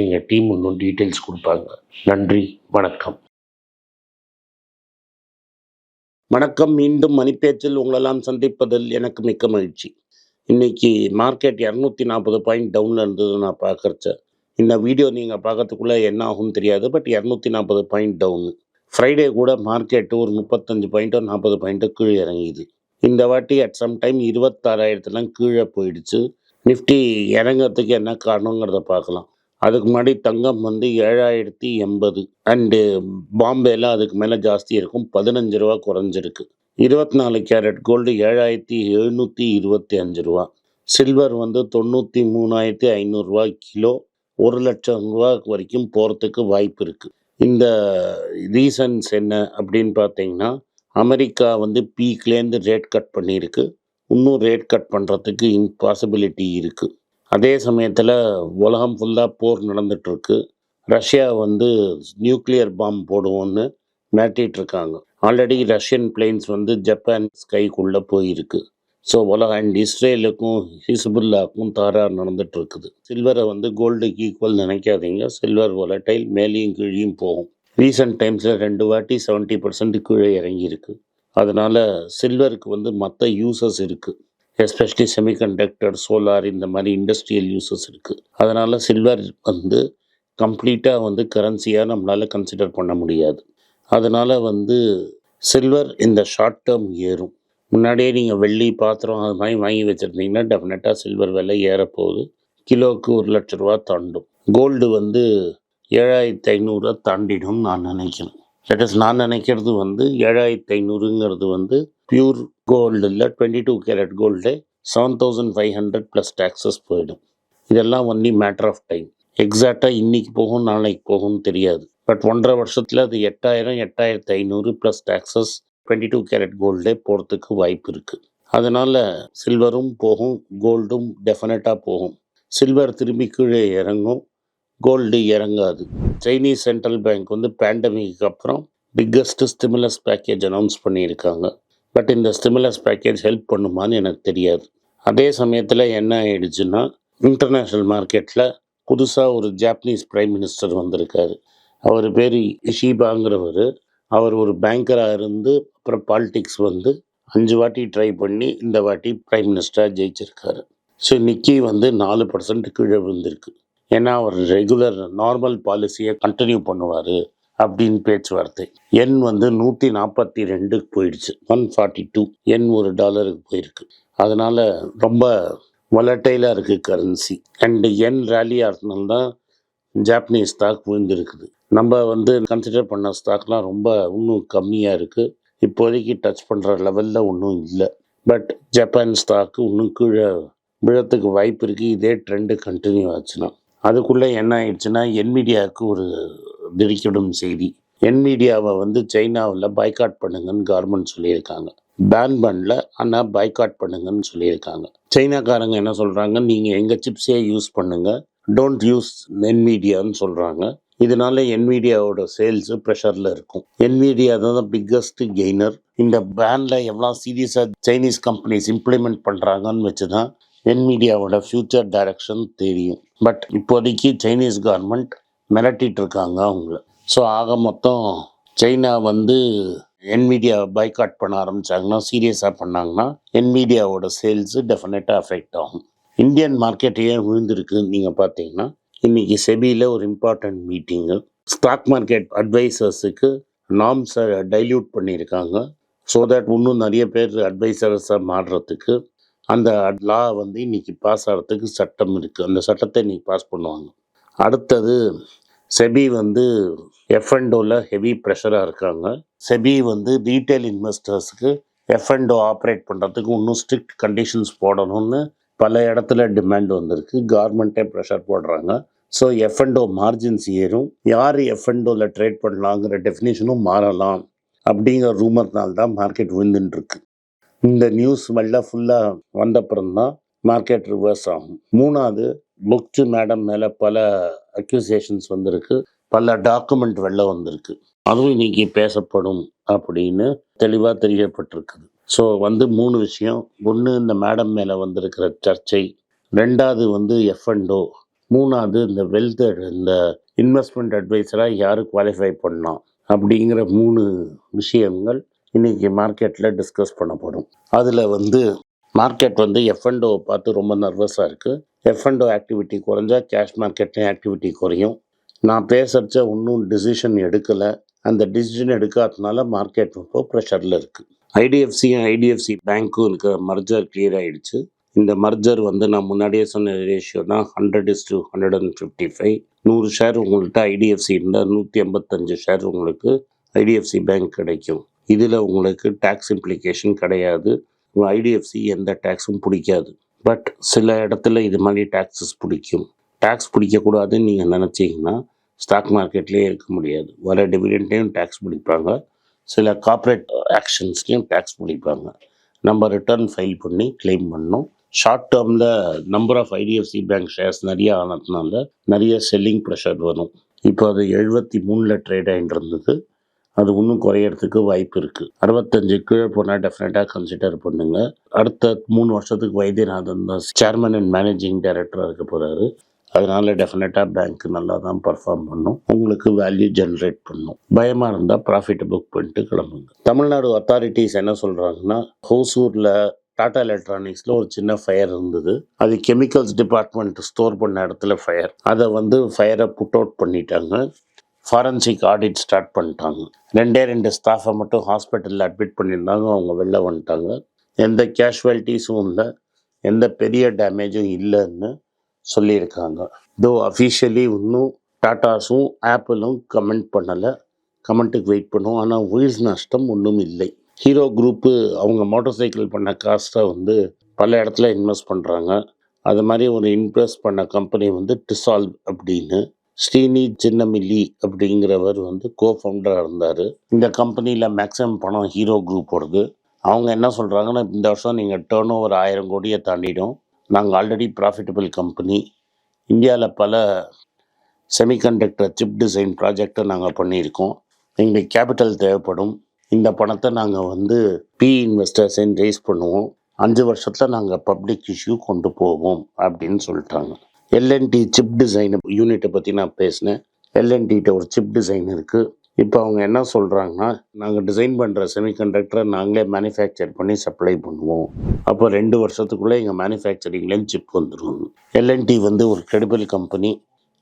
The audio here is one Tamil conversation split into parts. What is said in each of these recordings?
எங்கள் டீம் இன்னும் டீட்டெயில்ஸ் கொடுப்பாங்க. நன்றி வணக்கம். வணக்கம் மீண்டும் மணிப்பேச்சில் உங்களெல்லாம் சந்திப்பதில் எனக்கு மிக்க மகிழ்ச்சி. இன்னைக்கு மார்க்கெட் இரநூத்தி நாற்பது பாயிண்ட் டவுனில் இருந்தது நான் பார்க்குறச்ச. இந்த வீடியோ நீங்கள் பார்க்கறதுக்குள்ளே என்ன ஆகும்னு தெரியாது பட் இரநூத்தி நாற்பது பாயிண்ட் டவுனு ஃப்ரைடே கூட மார்க்கெட்டு ஒரு முப்பத்தஞ்சு பாயிண்ட்டோ நாற்பது பாயிண்ட்டோ கீழே இறங்கிது. இந்த வாட்டி அட் சம் டைம் இருபத்தாறாயிரத்துலாம் கீழே போயிடுச்சு. நிஃப்டி இறங்கிறதுக்கு என்ன காரணங்கிறத பார்க்கலாம். அதுக்கு முன்னாடி தங்கம் வந்து ஏழாயிரத்தி எண்பது. அண்டு பாம்பேல அதுக்கு மேலே ஜாஸ்தி இருக்கும். பதினஞ்சு ரூபா குறைஞ்சிருக்கு. இருபத்தி நாலு கேரட் கோல்டு ஏழாயிரத்தி எழுநூற்றி இருபத்தி அஞ்சு ரூபா. சில்வர் வந்து தொண்ணூற்றி மூணாயிரத்தி ஐநூறுரூவா கிலோ. ஒரு லட்சம் ரூபா வரைக்கும் போகிறதுக்கு வாய்ப்பு இருக்குது இந்த ரீசன்ஸ் என்ன அப்படின்னு பார்த்தீங்கன்னா அமெரிக்கா வந்து பீக்லேருந்து ரேட் கட் பண்ணியிருக்கு. இன்னும் ரேட் கட் பண்ணுறதுக்கு இம்பாசிபிலிட்டி இருக்குது அதே சமயத்தில் உலகம் ஃபுல்லாக போர் நடந்துகிட்ருக்கு ரஷ்யா வந்து நியூக்ளியர் பாம் போடுவோன்னு மிரட்டிட்டு இருக்காங்க ஆல்ரெடி ரஷ்யன் பிளேன்ஸ் வந்து ஜப்பான் ஸ்கைக்குள்ளே போயிருக்கு. ஸோ உலக அண்ட் இஸ்ரேலுக்கும் ஹிஸ்புல்லாக்கும் தாரார் நடந்துட்டு இருக்குது சில்வரை வந்து கோல்டுக்கு ஈக்குவல் நினைக்காதீங்க. சில்வர் ஒலட்டைல் மேலேயும் கீழேயும் போகும். ரீசெண்ட் டைம்ஸில் ரெண்டு வாட்டி செவன்ட்டி பர்சன்ட் கீழே இறங்கியிருக்கு. அதனால் சில்வருக்கு வந்து மற்ற யூசஸ் இருக்குது எஸ்பெஷலி செமிகண்டக்டர் சோலார் இந்த மாதிரி இண்டஸ்ட்ரியல் யூசஸ் இருக்குது அதனால் சில்வர் வந்து கம்ப்ளீட்டாக வந்து கரன்சியாக நம்மளால் கன்சிடர் பண்ண முடியாது. அதனால் வந்து சில்வர் இந்த ஷார்ட் டேர்ம் ஏறும். முன்னாடியே நீங்கள் வெள்ளி பாத்திரம் அது மாதிரி வாங்கி வச்சுருந்தீங்கன்னா டெஃபினட்டாக சில்வர் விலை ஏறப்போகுது. கிலோவுக்கு ஒரு லட்ச ரூபா தாண்டும். கோல்டு வந்து ஏழாயிரத்தி ஐநூறுரூவா தாண்டிடும் நான் நினைக்கிறேன். தட் இஸ் நான் நினைக்கிறது வந்து ஏழாயிரத்தி ஐநூறுங்கிறது வந்து பியூர் கோல்டு இல்லை twenty two carat gold seven thousand five hundred plus taxes போயிடும். இதெல்லாம் ஒன்லி மேட்டர் ஆஃப் டைம் எக்ஸாக்டாக இன்றைக்கி போகும் நாளைக்கு போகும்னு தெரியாது. பட் ஒன்றரை வருஷத்தில் அது எட்டாயிரம் எட்டாயிரத்தி ஐநூறு plus taxes twenty two carat கோல்டே போகிறதுக்கு வாய்ப்பு இருக்குது அதனால் சில்வரும் போகும் கோல்டும் டெஃபினட்டாக போகும். சில்வர் திரும்பி கீழே இறங்கும் கோல்டு இறங்காது. சைனீஸ் சென்ட்ரல் பேங்க் வந்து பேண்டமிக்கு அப்புறம் பிக்கஸ்ட் ஸ்டிமுலஸ் பேக்கேஜ் அனௌன்ஸ் பண்ணியிருக்காங்க. பட் இந்த ஸ்டிமுலஸ் பேக்கேஜ் ஹெல்ப் பண்ணுமான்னு எனக்கு தெரியாது. அதே சமயத்தில் என்ன ஆயிடுச்சுன்னா இன்டர்நேஷ்னல் மார்க்கெட்டில் புதுசாக ஒரு ஜாப்பனீஸ் பிரைம் மினிஸ்டர் வந்திருக்காரு. அவர் பேர் இஷிபாங்கிறவர் அவர் ஒரு பேங்கராக இருந்து அப்புறம் பாலிடிக்ஸ் வந்து அஞ்சு வாட்டி ட்ரை பண்ணி இந்த வாட்டி பிரைம் மினிஸ்டராக ஜெயிச்சிருக்காரு. ஸோ நிக்கி வந்து நாலு பர்சன்ட் கீழே விழுந்திருக்கு. ஏன்னா அவர் ரெகுலர் நார்மல் பாலிசியை கண்டினியூ பண்ணுவார். அப்படின்னு பேச்சுவார்த்தை. என் வந்து நூற்றி நாற்பத்தி ரெண்டுக்கு போயிடுச்சு. ஒன் ஃபார்ட்டி டூ என் ஒரு டாலருக்கு போயிருக்கு. அதனால் ரொம்ப வொலட்டைலாக இருக்குது கரன்சி அண்டு என் ரேலி ஆகிறதுனால தான் ஜாப்பனீஸ் ஸ்டாக் விழுந்திருக்குது. நம்ம வந்து கன்சிடர் பண்ண ஸ்டாக்லாம் ரொம்ப இன்னும் கம்மியாக இருக்குது இப்போதைக்கு டச் பண்ணுற லெவலில் ஒன்றும் இல்லை. பட் ஜப்பான் ஸ்டாக்கு இன்னும் கீழே விழத்துக்கு வாய்ப்பு இருக்குது இதே ட்ரெண்டு கண்டினியூ ஆச்சுன்னா. அதுக்குள்ளே என்ன ஆயிடுச்சுன்னா என்மீடியாவுக்கு ஒரு திடுக்கிடும் செய்தி. என்மீடியாவை வந்து சைனாவில் பாய்காட் பண்ணுங்கன்னு கவர்மெண்ட் சொல்லியிருக்காங்க. பேன் பண்ணல ஆனால் பாய்காட் பண்ணுங்கன்னு சொல்லியிருக்காங்க. சைனாக்காரங்க என்ன சொல்கிறாங்க நீங்கள் எங்கள் சிப்ஸே யூஸ் பண்ணுங்கள் டோன்ட் யூஸ் என் மீடியான்னு சொல்கிறாங்க இதனால என்மீடியாவோட சேல்ஸ் ப்ரெஷரில் இருக்கும். என்மீடியா தான் பிக்கஸ்ட் கெய்னர் இந்த பேனில் எவ்வளோ சீரியஸாக சைனீஸ் கம்பெனிஸ் இம்ப்ளிமெண்ட் பண்ணுறாங்கன்னு வச்சு தான் என்மீடியாவோட ஃப்யூச்சர் டைரக்ஷன் தெரியும். பட் இப்போதைக்கு சைனீஸ் கவர்மெண்ட் மிரட்டிட்டு இருக்காங்க அவங்கள. ஸோ ஆக மொத்தம் சைனா வந்து என்மீடியா பைக்காட் பண்ண ஆரம்பிச்சாங்கன்னா சீரியஸாக பண்ணாங்கன்னா என்மீடியாவோட சேல்ஸு டெஃபினட்டாக அஃபெக்ட் ஆகும். இந்தியன் மார்க்கெட் ஏன் விழுந்திருக்குன்னு நீங்கள் பார்த்தீங்கன்னா இன்றைக்கி செபியில் ஒரு இம்பார்ட்டன்ட் மீட்டிங்கு ஸ்டாக் மார்க்கெட் அட்வைசர்ஸுக்கு நாம்ஸை டைல்யூட் பண்ணியிருக்காங்க. ஸோ தட் இன்னும் நிறைய பேர் அட்வைசர்ஸாக மாறுறதுக்கு அந்த லா வந்து இன்னைக்கு பாஸ் ஆகிறதுக்கு சட்டம் இருக்குது அந்த சட்டத்தை இன்றைக்கி பாஸ் பண்ணுவாங்க. அடுத்தது செபி வந்து எஃப்என்டோவில் ஹெவி ப்ரெஷராக இருக்காங்க. செபி வந்து ரீட்டைல் இன்வெஸ்டர்ஸுக்கு எஃப்என்டோ ஆப்ரேட் பண்ணுறதுக்கு இன்னும் ஸ்ட்ரிக்ட் கண்டிஷன்ஸ் போடணும்னு பல இடத்துல டிமாண்ட் வந்திருக்கு. கவர்மெண்ட்டே ப்ரெஷர் போடுறாங்க. ஸோ எஃப்என்டோ மார்ஜின்ஸ் ஏறும். யார் எஃப்என்டோவில் ட்ரேட் பண்ணலாங்கிற டெஃபினேஷனும் மாறலாம் அப்படிங்கிற ரூமர்னால்தான் மார்க்கெட் விழுந்துட்டுருக்கு. இந்த நியூஸ் வெளில ஃபுல்லாக வந்தப்புறம் தான் மார்க்கெட் ரிவர்ஸ் ஆகும். மூணாவது முக்து மேடம் மேலே பல அக்யூசேஷன்ஸ் வந்திருக்கு. பல டாக்குமெண்ட் வெளில வந்திருக்கு. அதுவும் இன்னைக்கு பேசப்படும் அப்படின்னு தெளிவாக தெரியப்பட்டிருக்குது. ஸோ வந்து மூணு விஷயம். ஒன்று இந்த மேடம் மேலே வந்திருக்கிற சர்ச்சை. ரெண்டாவது வந்து எஃப்என்டோ மூணாவது இந்த வெல்த் இந்த இன்வெஸ்ட்மெண்ட் அட்வைஸராக யார் குவாலிஃபை பண்ணலாம்? அப்படிங்கிற மூணு விஷயங்கள் இன்றைக்கி மார்க்கெட்டில் டிஸ்கஸ் பண்ணப்படும். அதில் வந்து மார்க்கெட் வந்து எஃப்என்டோவை பார்த்து ரொம்ப நர்வஸாக இருக்குது எஃப்என்டோ ஆக்டிவிட்டி குறைஞ்சா கேஷ் மார்க்கெட்லேயும் ஆக்டிவிட்டி குறையும். நான் பேசுகிறச்ச இன்னும் டிசிஷன் எடுக்கலை. அந்த டிசிஷன் எடுக்காததுனால மார்க்கெட் இப்போ ப்ரெஷரில் இருக்குது ஐடிஎஃப்சியும் ஐடிஎஃப்சி பேங்க்கும் இருக்கிற மர்ஜர் கிளியர் ஆகிடுச்சு இந்த மர்ஜர் வந்து நான் முன்னாடியே சொன்ன ரேஷியோ தான் hundred is to hundred and fifty five நூறு ஷேர் உங்கள்கிட்ட ஐடிஎஃப்சி இருந்தால் நூற்றி ஐம்பத்தஞ்சு ஷேர் உங்களுக்கு ஐடிஎஃப்சி பேங்க் கிடைக்கும். இதில் உங்களுக்கு டேக்ஸ் இம்ப்ளிகேஷன் கிடையாது. ஐடிஎஃப்சி எந்த டேக்ஸும் பிடிக்காது. பட் சில இடத்துல இது மாதிரி டேக்ஸஸ் பிடிக்கும். டேக்ஸ் பிடிக்கக்கூடாதுன்னு நீங்கள் நினச்சிங்கன்னா ஸ்டாக் மார்க்கெட்லேயே இருக்க முடியாது. வர டிவிடெண்ட்லேயும் டேக்ஸ் பிடிப்பாங்க. சில கார்ப்பரேட் ஆக்ஷன்ஸ்லேயும் டேக்ஸ் பிடிப்பாங்க. நம்ம ரிட்டர்ன் ஃபைல் பண்ணி கிளைம் பண்ணோம். ஷார்ட் டேர்மில் number of IDFC bank shares நிறைய ஆனதுனால நிறைய செல்லிங் ப்ரெஷர் வரும். இப்போ அது எழுபத்தி மூணில் ட்ரேட் ஆகிட்டு இருந்தது. அது இன்னும் குறையறதுக்கு வாய்ப்பு இருக்குது அறுபத்தஞ்சு கீழே போனால் டெஃபினட்டாக கன்சிடர் பண்ணுங்க. அடுத்த மூணு வருஷத்துக்கு வைத்தியநாதன் தான் சேர்மன் அண்ட் மேனேஜிங் டைரக்டராக இருக்க போகிறாரு அதனால டெஃபினட்டாக பேங்க் நல்லா தான் பர்ஃபார்ம் பண்ணும். உங்களுக்கு வேல்யூ ஜென்ரேட் பண்ணும். பயமாக இருந்தால் ப்ராஃபிட்டை புக் பண்ணிட்டு கிளம்புங்க. தமிழ்நாடு அத்தாரிட்டிஸ் என்ன சொல்கிறாங்கன்னா ஹோசூரில் டாடா எலக்ட்ரானிக்ஸில் ஒரு சின்ன ஃபயர் இருந்தது. அது கெமிக்கல்ஸ் டிபார்ட்மெண்ட் ஸ்டோர் பண்ண இடத்துல ஃபயர் அதை வந்து ஃபயரை புட் அவுட் பண்ணிட்டாங்க. ஃபாரன்சிக் ஆடிட் ஸ்டார்ட் பண்ணிட்டாங்க. ரெண்டே ரெண்டு ஸ்டாஃபை மட்டும் ஹாஸ்பிட்டலில் அட்மிட் பண்ணியிருந்தாங்க. அவங்க வெளில வந்துட்டாங்க. எந்த கேஷுவாலிட்டிஸும் இல்லை. எந்த பெரிய டேமேஜும் இல்லைன்னு சொல்லியிருக்காங்க. தோ அஃபிஷியலி இன்னும் டாட்டாஸும் ஆப்பிளும் கமெண்ட் பண்ணலை. கமெண்ட்டுக்கு வெயிட் பண்ணுவோம். ஆனால் உயிர் நஷ்டம் ஒன்றும் இல்லை. ஹீரோ குரூப்பு அவங்க மோட்டார் சைக்கிள் பண்ண காஸ்ட்டை வந்து பல இடத்துல இன்வெஸ்ட் பண்ணுறாங்க அது மாதிரி ஒரு இன்வெஸ்ட் பண்ண கம்பெனி வந்து டிசால்வ் அப்படின்னு ஸ்ரீனி சின்னமில்லி அப்படிங்கிறவர் வந்து கோ ஃபவுண்டராக இருந்தார். இந்த கம்பெனியில் மேக்ஸிமம் பணம் ஹீரோ குரூப்போடது அவங்க என்ன சொல்கிறாங்கன்னா இந்த வருஷம் நீங்கள் டேர்ன் ஓவர் ஆயிரம் கோடியை தாண்டிடும். நாங்கள் ஆல்ரெடி ப்ராஃபிட்டபிள் கம்பெனி இந்தியாவில் பல செமிகண்டக்டர் சிப் டிசைன் ப்ராஜெக்டை நாங்கள் பண்ணியிருக்கோம். எங்களுக்கு கேபிட்டல் தேவைப்படும். இந்த பணத்தை நாங்கள் வந்து பி இன்வெஸ்டர்ஸையும் ரேஸ் பண்ணுவோம். அஞ்சு வருஷத்தில் நாங்கள் பப்ளிக் இஷ்யூ கொண்டு போவோம் அப்படின்னு சொல்லிட்டாங்க. எல்என்டி சிப் டிசைன் யூனிட்டை பற்றி நான் பேசினேன். எல்என்டிகிட்ட ஒரு சிப் டிசைன் இருக்குது இப்போ அவங்க என்ன சொல்கிறாங்கன்னா நாங்கள் டிசைன் பண்ணுற செமிகண்டக்டரை நாங்களே மேனுஃபேக்சர் பண்ணி சப்ளை பண்ணுவோம். அப்போ ரெண்டு வருஷத்துக்குள்ளே எங்கள் மேனுஃபேக்சரிங்லேயும் சிப் வந்துடும் எல்என்டி வந்து ஒரு கிரெடிபிள் கம்பெனி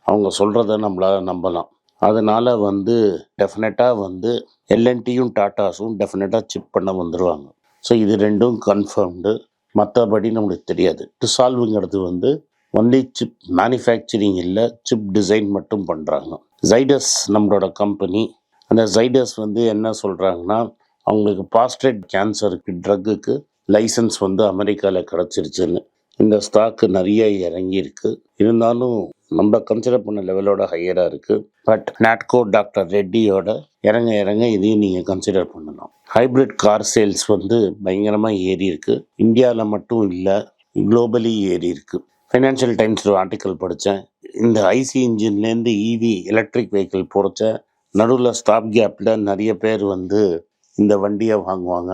அவங்க சொல்கிறத நம்மளால் நம்பலாம். அதனால் வந்து டெஃபினட்டாக வந்து எல்என்டியும் டாட்டாஸும் டெஃபினட்டாக சிப் பண்ண வந்துடுவாங்க ஸோ இது ரெண்டும் கன்ஃபர்ம்டு மற்றபடி நம்மளுக்கு தெரியாது. டு சால்வுங்கிறது வந்து ஒன்லி சிப் மேனுஃபேக்சரிங் இல்லை சிப் டிசைன் மட்டும் பண்ணுறாங்க ஜைடஸ் நம்மளோட கம்பெனி அந்த ஜைடஸ் வந்து என்ன சொல்கிறாங்கன்னா அவங்களுக்கு பாஸ்ட்ரேட் கேன்சருக்கு ட்ரக்குக்கு லைசன்ஸ் வந்து அமெரிக்காவில் கிடச்சிருச்சுன்னு. இந்த ஸ்டாக்கு நிறைய இறங்கியிருக்கு. இருந்தாலும் நம்ம கன்சிடர் பண்ண லெவலோட ஹையராக இருக்குது பட் நாட்கோ டாக்டர் ரெட்டியோட இறங்க இறங்க இதையும் நீங்கள் கன்சிடர் பண்ணலாம் ஹைப்ரிட் கார் சேல்ஸ் வந்து பயங்கரமாக ஏறி இருக்குது இந்தியாவில் மட்டும் இல்லை குளோபலி ஏறி இருக்குது ஃபைனான்ஷியல் டைம்ஸ் ஒரு ஆர்டிக்கல் படித்தேன் இந்த ஐசி இன்ஜின்லேருந்து இவி எலக்ட்ரிக் வெஹிக்கிள் போகிறச்ச நடுவில் ஸ்டாப் கேப்பில் நிறைய பேர் வந்து இந்த வண்டியை வாங்குவாங்க.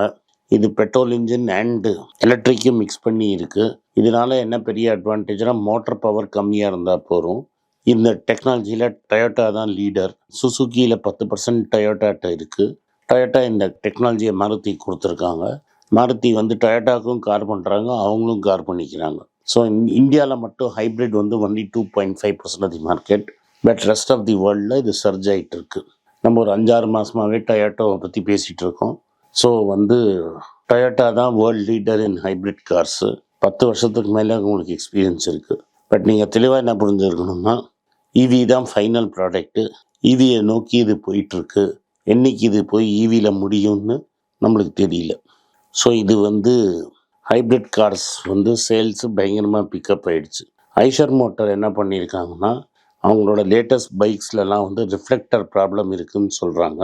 இது பெட்ரோல் இன்ஜின் அண்டு எலக்ட்ரிக்கும் மிக்ஸ் பண்ணி இருக்குது இதனால் என்ன பெரிய அட்வான்டேஜ்னால் மோட்டர் பவர் கம்மியாக இருந்தால் போதும். இந்த டெக்னாலஜியில் டொயோட்டா தான் லீடர் சுசுக்கியில் பத்து பர்சன்ட் டொயோட்டாட்ட இருக்குது டொயோட்டா இந்த டெக்னாலஜியை மாருதி கொடுத்துருக்காங்க. மாருதி வந்து டொயோட்டாவுக்கும் கார் பண்ணுறாங்க அவங்களும் கார் பண்ணிக்கிறாங்க. ஸோ இந்தியாவில் மட்டும் ஹைப்ரிட் வந்து only two point five percent of the market but rest of the வேர்ல்டில் இது சர்ஜ் ஆகிட்டு இருக்கு. நம்ம ஒரு அஞ்சாறு மாதமாகவே டொயோட்டோவை பற்றி பேசிகிட்டு இருக்கோம். ஸோ வந்து டொயோட்டா தான் world leader in hybrid cars பத்து வருஷத்துக்கு மேலே உங்களுக்கு எக்ஸ்பீரியன்ஸ் இருக்குது பட் நீங்கள் தெளிவாக என்ன புரிஞ்சுருக்கணும்னா இவி தான் ஃபைனல் ப்ராடக்ட்டு இவியை நோக்கி இது போயிட்டுருக்கு. என்னைக்கு இது போய் ஈவியில் முடியும்னு நம்மளுக்கு தெரியல. ஸோ இது வந்து ஹைப்ரிட் கார்ஸ் வந்து சேல்ஸு பயங்கரமாக பிக்கப் ஆகிடுச்சு ஐஷர் மோட்டார் என்ன பண்ணியிருக்காங்கன்னா அவங்களோட லேட்டஸ்ட் பைக்ஸ்லலாம் வந்து ரிஃப்ளெக்டர் ப்ராப்ளம் இருக்குன்னு சொல்கிறாங்க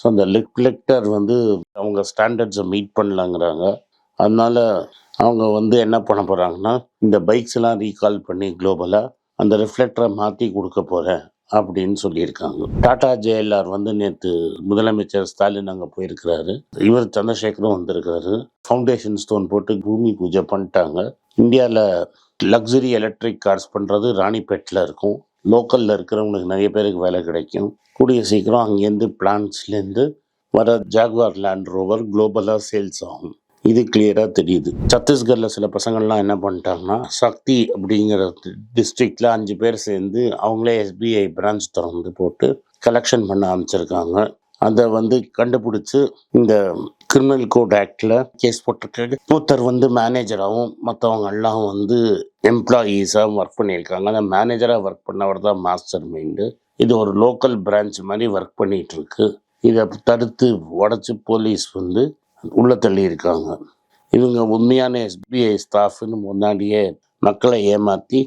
ஸோ அந்த ரிஃப்ளெக்டர் வந்து அவங்க ஸ்டாண்டர்ட்ஸை மீட் பண்ணலாங்கிறாங்க. அதனால் அவங்க வந்து என்ன பண்ண போகிறாங்கன்னா இந்த பைக்ஸ் எல்லாம் ரீகால் பண்ணி குளோபலாக அந்த ரிஃப்ளெக்டரை மாற்றி கொடுக்க போகிறேன் அப்படின்னு சொல்லியிருக்காங்க. டாடா ஜேஎல்ஆர் வந்து நேற்று முதலமைச்சர் ஸ்டாலின் அங்கே போயிருக்கிறாரு. இவர் சந்திரசேகரும் வந்திருக்காரு ஃபவுண்டேஷன் ஸ்டோன் போட்டு பூமி பூஜை பண்ணிட்டாங்க. இந்தியாவில் லக்ஸரி எலக்ட்ரிக் கார்ஸ் பண்ணுறது ராணிப்பேட்டில் இருக்கும். லோக்கலில் இருக்கிறவங்களுக்கு நிறைய பேருக்கு வேலை கிடைக்கும். கூடிய சீக்கிரம் அங்கேருந்து பிளான்ஸ்லேருந்து வர ஜாகுவார் லேண்ட் ரோவர் குளோபலாக சேல்ஸ் ஆகும். இது கிளியராக தெரியுது. சத்தீஸ்கரில் சில பசங்கள்லாம் என்ன பண்ணிட்டாங்கன்னா சக்தி அப்படிங்கிற டிஸ்ட்ரிக்டில் அஞ்சு பேர் சேர்ந்து அவங்களே எஸ்பிஐ பிரான்ச் திறந்து போட்டு கலெக்ஷன் பண்ண ஆரம்பிச்சிருக்காங்க. அதை வந்து கண்டுபிடிச்சி இந்த கிரிமினல் கோட் ஆக்டில் கேஸ் போட்டிருக்காரு ஒருத்தர் வந்து மேனேஜராகவும் மற்றவங்க எல்லாம் வந்து எம்ப்ளாயீஸாகவும் ஒர்க் பண்ணியிருக்காங்க. அந்த மேனேஜராக ஒர்க் பண்ணவர் தான் மாஸ்டர் மைண்டு இது ஒரு லோக்கல் பிரான்ச் மாதிரி ஒர்க் பண்ணிட்டு இருக்கு. இதை தடுத்து உடச்சி போலீஸ் வந்து உள்ளே தள்ளி இருக்காங்க. இவங்க உண்மையான எஸ்பிஐ ஸ்டாஃப்னு முன்னாடியே மக்களை ஏமாற்றி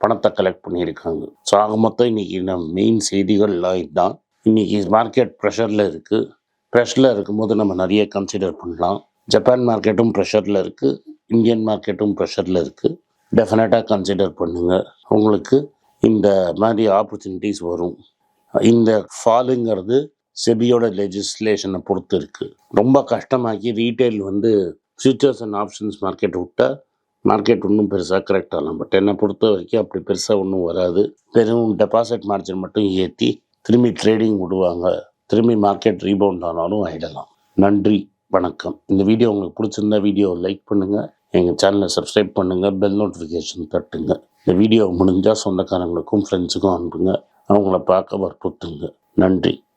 பணத்தை கலெக்ட் பண்ணியிருக்காங்க. ஸோ ஆக மொத்தம் இன்னைக்கு நம்ம மெயின் செய்திகள்லாம் இதுதான் இன்னைக்கு மார்க்கெட் ப்ரெஷரில் இருக்குது ப்ரெஷரில் இருக்கும்போது நம்ம நிறைய கன்சிடர் பண்ணலாம். ஜப்பான் மார்க்கெட்டும் ப்ரெஷரில் இருக்குது இந்தியன் மார்க்கெட்டும் ப்ரெஷரில் இருக்குது டெஃபினட்டாக கன்சிடர் பண்ணுங்கள் உங்களுக்கு இந்த மாதிரி ஆப்பர்ச்சுனிட்டிஸ் வரும். இந்த ஃபாலுங்கிறது செபியோட லெஜிஸ்லேஷனை பொறுத்து இருக்குது ரொம்ப கஷ்டமாக்கி ரீட்டைல் வந்து ஃபியூச்சர்ஸ் அண்ட் ஆப்ஷன்ஸ் மார்க்கெட் விட்டால் மார்க்கெட் ஒன்றும் பெருசாக கரெக்ட் ஆகலாம் பட் என்னை பொறுத்த வரைக்கும் அப்படி பெருசாக ஒன்றும் வராது. வெறும் டெபாசிட் மார்ஜின் மட்டும் ஏற்றி திரும்பி ட்ரேடிங் விடுவாங்க. திரும்பி மார்க்கெட் ரீபவுண்ட் ஆனாலும் ஆகிடலாம் நன்றி வணக்கம். இந்த வீடியோ உங்களுக்கு பிடிச்சிருந்தா வீடியோ லைக் பண்ணுங்கள் எங்கள் சேனலை சப்ஸ்கிரைப் பண்ணுங்கள் பெல் நோட்டிஃபிகேஷன் தட்டுங்க. இந்த வீடியோ முடிஞ்சால் சொந்தக்காரங்களுக்கும் ஃப்ரெண்ட்ஸுக்கும் அனுப்புங்க. அவங்கள பார்க்க வற்புறுத்துங்க. நன்றி.